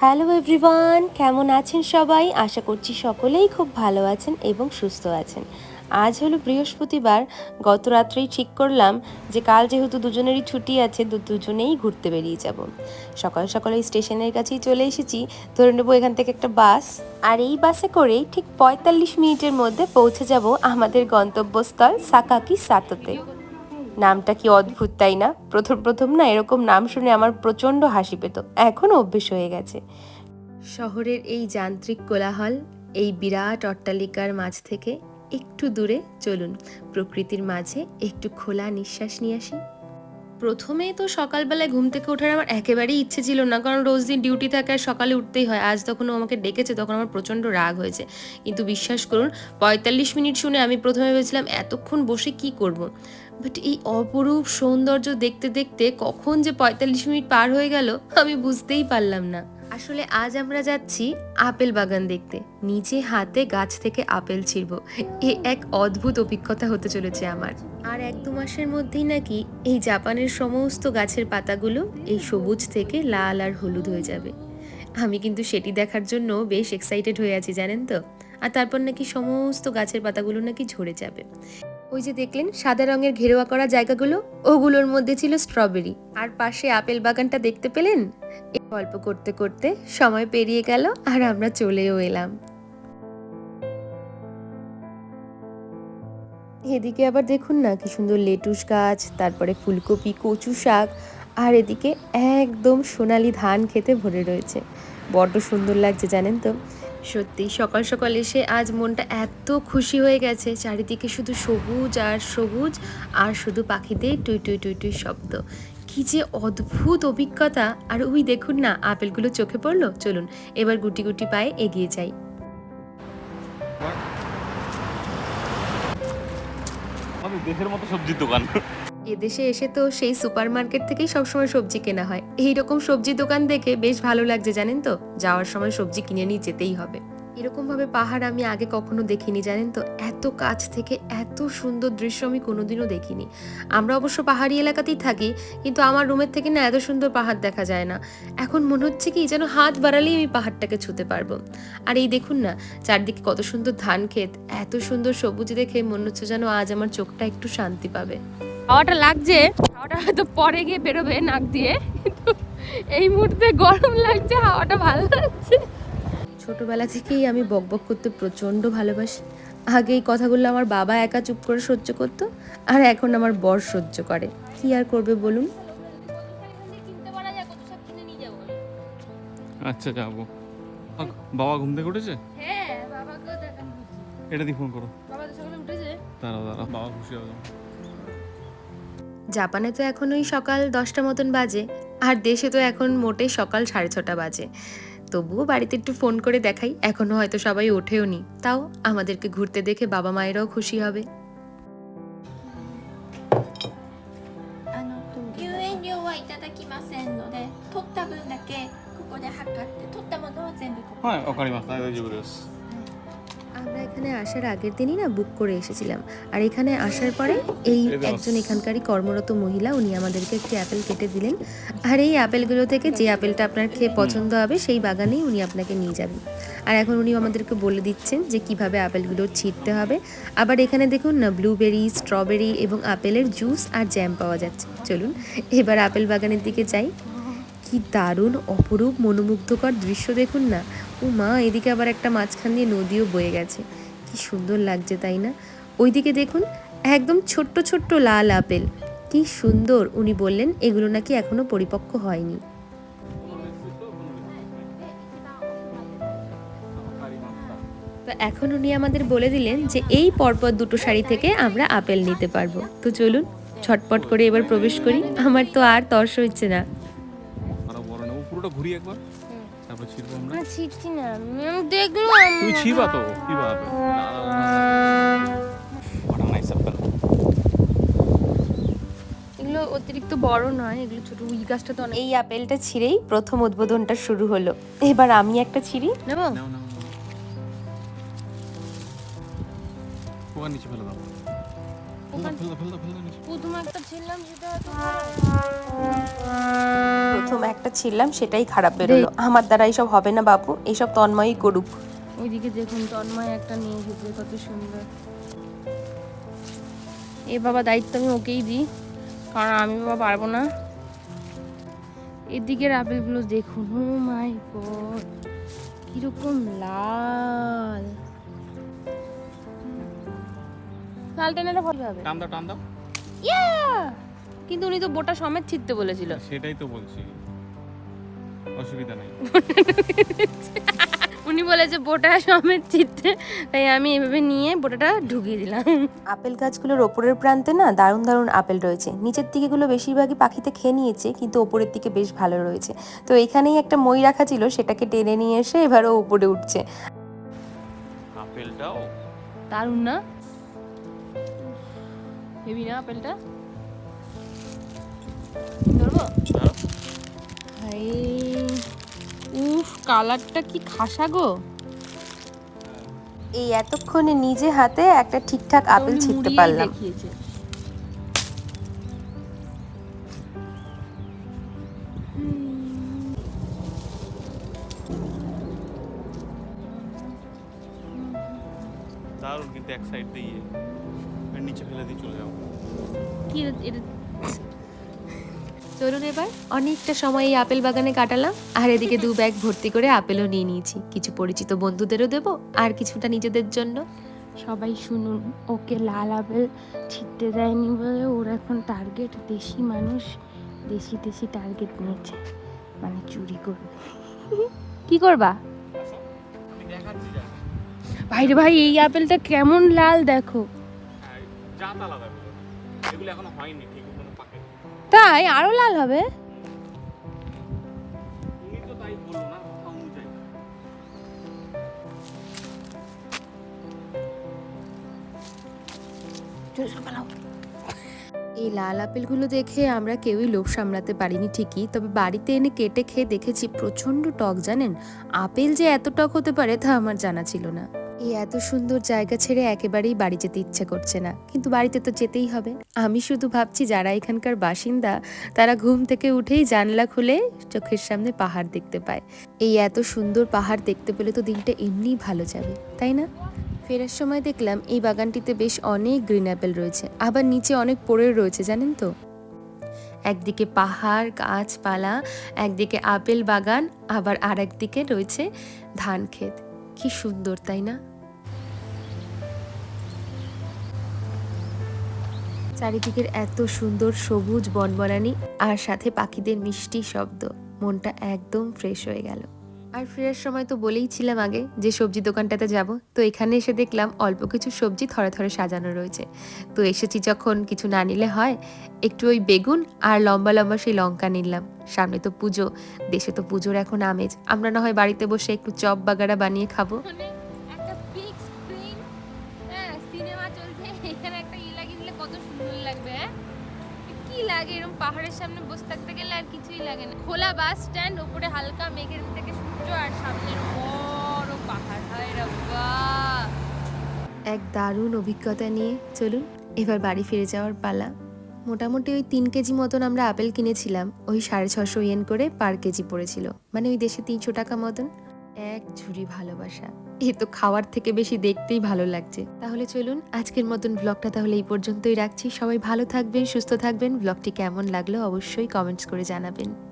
Hello everyone, কেমন আছেন সবাই? আশা করছি সকলেই খুব ভালো আছেন এবং সুস্থ আছেন। আজ হলো বৃহস্পতিবার, গত রাত্রেই ঠিক করলাম যে কাল যেহেতু দুজনেরই ছুটি আছে, দু দুজনেই ঘুরতে বেরিয়ে যাব। সকাল সকাল স্টেশনের কাছেই চলে এসেছি। ধরে নেব এখান থেকে একটা বাস। আর এই বাসে করেই ঠিক পঁয়তাল্লিশ মিনিটের মধ্যে পৌঁছে যাব আমাদের গন্তব্যস্থল সাকাকি সাতোতে। নামটা কি অদ্ভুত, তাই না? প্রথম প্রথম না এরকম নাম শুনে আমার প্রচণ্ড হাসি পেত। এখন অভ্যেস হয়ে গেছে। শহরের এই যান্ত্রিক কোলাহল, এই বিরাট অট্টালিকার মাঝ থেকে একটু দূরে চলুন। প্রকৃতির মাঝে একটু খোলা নিঃশ্বাস নিয়ে আসি। প্রথমেই তো সকালবেলায় ঘুম থেকে ওঠার আমার একেবারেই ইচ্ছে ছিল না, কারণ রোজ দিন ডিউটি থাকে আর সকালে উঠতেই হয়। আজ তখন ও আমাকে ডেকেছে, তখন আমার প্রচণ্ড রাগ হয়েছে। কিন্তু বিশ্বাস করুন, পঁয়তাল্লিশ মিনিট শুনে আমি প্রথমে ভেবেছিলাম, এতক্ষণ বসে কি করব। বাট এই অপরূপ সৌন্দর্য দেখতে দেখতে কখন যে পঁয়তাল্লিশ মিনিট পার হয়ে গেল, আমি বুঝতেই পারলাম না। আসলে আজ আমরা যাচ্ছি আপেল বাগান দেখতে। নিজে হাতে গাছ থেকে আপেল ছিঁড়ব। এ এক অদ্ভুত অভিজ্ঞতা হতে চলেছে আমার। আর এক দু মাসের মধ্যেই নাকি এই জাপানের সমস্ত গাছের পাতাগুলো এই সবুজ থেকে লাল আর হলুদ হয়ে যাবে। আমি কিন্তু সেটি দেখার জন্য বেশ এক্সাইটেড হয়ে আছি, জানেন তো? আর তারপর নাকি সমস্ত গাছের পাতাগুলো নাকি ঝরে যাবে। ওই যে দেখলেন, সাদা রঙের ঘেরোয়া করা জায়গাগুলো, ওগুলোর মধ্যে ছিল স্ট্রবেরি। আর পাশে আপেল বাগানটা দেখতে পেলেন? গল্প করতে করতে সময় পেরিয়ে গেল আর আমরা চলেও এলাম। এদিকে আবার দেখুন না, কি সুন্দর লেটুস গাছ, তারপরে ফুলকপি, কচু শাক, আর এদিকে একদম সোনালি ধান খেতে ভরে রয়েছে। বড্ড সুন্দর লাগছে জানেন তো। সত্যি, সকাল সকাল এসে আজ মনটা এত খুশি হয়ে গেছে। চারিদিকে শুধু সবুজ আর সবুজ আর শুধু পাখিদের টুই টুই টুই টুই শব্দ। কি যে অদ্ভুত অভিজ্ঞতা। আর ওই দেখুন না, আপেলগুলো চোখে পড়ল? চলুন, এবার গুটি গুটি পায়ে এগিয়ে যাই। দেশের মতো সবজির দোকান। এদেশে এসে তো সেই সুপার মার্কেট থেকেই সবসময় সবজি কেনা হয়। এই রকম সবজি দোকান দেখে বেশ ভালো লাগছে, জানেন তো? যাওয়ার সময় সবজি কিনে নিয়ে যেতেই হবে। এরকম ভাবে পাহাড় আমি আগে কখনো দেখিনি, জানেন তো? এত কাছ থেকে এত সুন্দর দৃশ্য আমি কোনোদিনও দেখিনি। আমরা অবশ্য পাহাড়ি এলাকাতেই থাকি, কিন্তু আমার রুমের থেকে না এত সুন্দর পাহাড় দেখা যায় না। এখন মনে হচ্ছে কি যেন হাত বাড়ালেই আমি পাহাড়টাকে ছুতে পারব। আর এই দেখুন না, চারদিকে কত সুন্দর ধান ক্ষেত এত সুন্দর সবুজ দেখে মনে হচ্ছে যেন আজ আমার চোখটা একটু শান্তি পাবে। হাওয়াটা লাগছে হাওয়াটা হয়তো পরে গিয়ে বেরোবে নাক দিয়ে কিন্তু এই মুহূর্তে গরম লাগছে হাওয়াটা ভালো লাগছে। ছোটবেলা থেকেই আমি বকবক করতে প্রচণ্ড ভালোবাসি। আগে এই কথাগুলো আমার বাবা একা চুপ করে সহ্য করতো আর এখন আমার বর সহ্য করে। কি আর করবে বলুন? আচ্ছা যাব। বাবা ঘুম থেকে উঠেছে? হ্যাঁ বাবাকে দেখান এটা দিয়ে ফোন করো। বাবা তো সকালে উঠেছে। দাঁড়াও দাঁড়াও বাবা খুশি হবে। জাপানে তো এখন ওই সকাল দশটা মতন বাজে, আর দেশে তো এখন মোটে সকাল সাড়ে ছটা বাজে তবুও বাড়িতে একটু ফোন করে দেখাই, এখনও হয়তো সবাই ওঠেও নি তাও আমাদেরকে ঘুরতে দেখে বাবা মায়েরাও খুশি হবে はい、わかります。大丈夫です。আমরা এখানে আসার আগের দিনই না বুক করে এসেছিলাম। আর এখানে আসার পরে এই একজন এখানকারই কর্মরত মহিলা উনি আমাদেরকে একটি অ্যাপেল কেটে দিলেন। আর এই আপেলগুলো থেকে যে আপেলটা আপনার খেয়ে পছন্দ হবে সেই বাগানেই উনি আপনাকে নিয়ে যাবেন। আর এখন উনি আমাদেরকে বলে দিচ্ছেন যে কীভাবে আপেলগুলো ছিঁড়তে হবে। আবার এখানে দেখুন না ব্লুবেরি স্ট্রবেরি এবং আপেলের জুস আর জ্যাম পাওয়া যাচ্ছে। চলুন এবার আপেল বাগানের দিকে যাই। কি দারুণ, অপরূপ, মনোমুগ্ধকর দৃশ্য দেখুন না। ও মা এদিকে আবার একটা মাঝখান দিয়ে নদীও বয়ে গেছে। কি সুন্দর লাগছে, তাই না? ওইদিকে দেখুন, একদম ছোট্ট ছোট্ট লাল আপেল। কি সুন্দর, উনি বললেন, এগুলো নাকি এখনও পরিপক্ক হয়নি। তো এখন উনি আমাদের বলে দিলেন যে, এই পরপর দুটো শাড়ি থেকে আমরা আপেল নিতে পারব। তো চলুন, ছটপট করে এবার প্রবেশ করি। আমার তো আর তর্স হচ্ছে না। পুরোটা ঘুরি একবার। তারপর ছিড়বো আমরা। না ছিটছি না। আমি দেখলাম। তুমি ছিবা তো? কি ভাবে? এগুলো অতিরিক্ত বড় নয় এগুলো ছোট। উই গাছটা তো অনেক এই আপেলটা ছিঁড়েই প্রথম উদ্বোধনটা শুরু হলো। এবার আমি একটা ছিঁড়ি। নেব? নিচে ফেলে দাও। প্রথম একটা ছিলাম সেটা প্রথম প্রথম একটা ছিললাম সেটাই খারাপ বেরোলো। আমার দ্বারা এইসব হবে না বাপু এইসব তন্ময়ই করুক। ওইদিকে দেখুন তন্ময় একটা নিয়ে এসেছে কত সুন্দর। এ বাবা দায়িত্ব আমি ওকেই দিই কারণ আমি বাবা পারব না। এদিকের আপেলগুলো দেখুন ও মাই গড কীরকম লাল। লাল টেনে ভালো হবে। টান দাও টান দাও। ইয়া কিন্তু উনি তো বোটা সমেত ছিটতে বলেছিল। সেটাই তো বলছি। অসুবিধা নেই। উনি বলেছে বোটা সমেত ছিটতে তাই আমি এভাবে নিয়ে বোটাটা ঢুকিয়ে দিলাম। আপেল গাছগুলোর ওপরের প্রান্তে না দারুণ দারুণ আপেল রয়েছে। নিচের দিকেগুলো বেশিরভাগই পাখিতে খেয়ে নিয়েছে কিন্তু ওপরের দিকে বেশ ভালো রয়েছে। তো এখানেই একটা মই রাখা ছিল সেটাকে টেনে নিয়ে এসে এবারও উপরে উঠছে। আপেলটাও? দারুণ না? হেবি না আপেলটা ধরবো ধরো। উফ কালারটা কি খাসা গো। এই এতক্ষণে নিজে হাতে একটা ঠিকঠাক আপেল ছিঁড়তে পারলাম। দেখিয়েছে। দারুণ কিন্তু এক সাইড দিয়ে। নিচে ফেলে দিয়ে চলে যাও। কি রে- এটা চলুন এবার। অনেকটা সময় এই আপেল বাগানে কাটালাম আর এদিকে দু ব্যাগ ভর্তি করে আপেলও নিয়ে নিয়েছি। কিছু পরিচিত বন্ধুদেরও দেবো আর কিছুটা নিজেদের জন্য। সবাই শুনুন ওকে লাল আপেল ছিটতে দেয়নি বলে ওর এখন টার্গেট দেশি মানুষ দেশি দেশি টার্গেট নিয়েছে। মানে চুরি করবে কি করবা? আমি দেখাচ্ছি যা ভাইরে ভাই এই আপেলটা কেমন লাল দেখো। জাত আলাদা এগুলো এগুলো এখনও হয়নি ঠিক কোনো পাকে তাই আরও লাল হবে? তুমি তো তাই বলো না কথা অনুযায়ী। এই লাল আপেলগুলো দেখে আমরা কেউই লোভ সামলাতে পারিনি ঠিকই তবে বাড়িতে এনে কেটে খেয়ে দেখেছি প্রচণ্ড টক জানেন? আপেল যে এত টক হতে পারে তা আমার জানা ছিল না। এই এত সুন্দর জায়গা ছেড়ে একেবারেই বাড়ি যেতে ইচ্ছে করছে না। কিন্তু বাড়িতে তো যেতেই হবে। আমি শুধু ভাবছি যারা এখানকার বাসিন্দা, তারা ঘুম থেকে উঠেই জানলা খুলে চোখের সামনে পাহাড় দেখতে পায়। এই এত সুন্দর পাহাড় দেখতে পেলে তো দিনটা এমনিই ভালো যাবে, তাই না? ফেরার সময় দেখলাম এই বাগানটিতে বেশ অনেক গ্রিন অ্যাপেল রয়েছে, আবার নিচে অনেক পড়ে রয়েছে, জানেন তো? একদিকে পাহাড়, গাছপালা, একদিকে আপেল বাগান, আবার আর একদিকে রয়েছে ধান ক্ষেত। কি সুন্দর, তাই না? চারিদিকের এত সুন্দর সবুজ বনবনানি আর সাথে পাখিদের মিষ্টি শব্দ, মনটা একদম ফ্রেশ হয়ে গেল। আর ফেরার সময় তো বলেই ছিলাম আগে যে সবজি দোকানটাতে যাব। তো এখানে এসে দেখলাম অল্প কিছু সবজি থরে থরে সাজানো রয়েছে। তো এসেছি যখন কিছু না নিলে হয়, একটু ওই বেগুন আর লম্বা লম্বা সেই লঙ্কা নিলাম। সামনে তো পুজো, দেশে তো পুজোর এখন আমেজ। আমরা না হয় বাড়িতে বসে একটু চপ বাগারা বানিয়ে খাব। লাগে এরকম পাহাড়ের সামনে বসে থাকতে গেলে আর কিছুই লাগে না। খোলা বাস স্ট্যান্ড উপরে হালকা মেঘের থেকে সূর্য আর সামনে বড় পাহাড়। হায় রাব্বা! এক দারুণ অভিজ্ঞতা নিয়ে চলুন, এবার বাড়ি ফিরে যাওয়ার পালা। মোটামুটি ওই তিন কেজি মতন আমরা আপেল কিনেছিলাম। ওই সাড়ে ছশো ইয়েন করে পার কেজি পড়েছিল। মানে ওই দেশে তিনশো টাকা মতন। এক ঝুড়ি ভালোবাসা। এ তো খাওয়ার থেকে বেশি দেখতেই ভালো লাগছে। তাহলে চলুন, আজকের মতন ব্লগটা তাহলে এই পর্যন্তই রাখছি। সবাই ভালো থাকবেন, সুস্থ থাকবেন। ব্লগটি কেমন লাগল অবশ্যই কমেন্টস করে জানাবেন।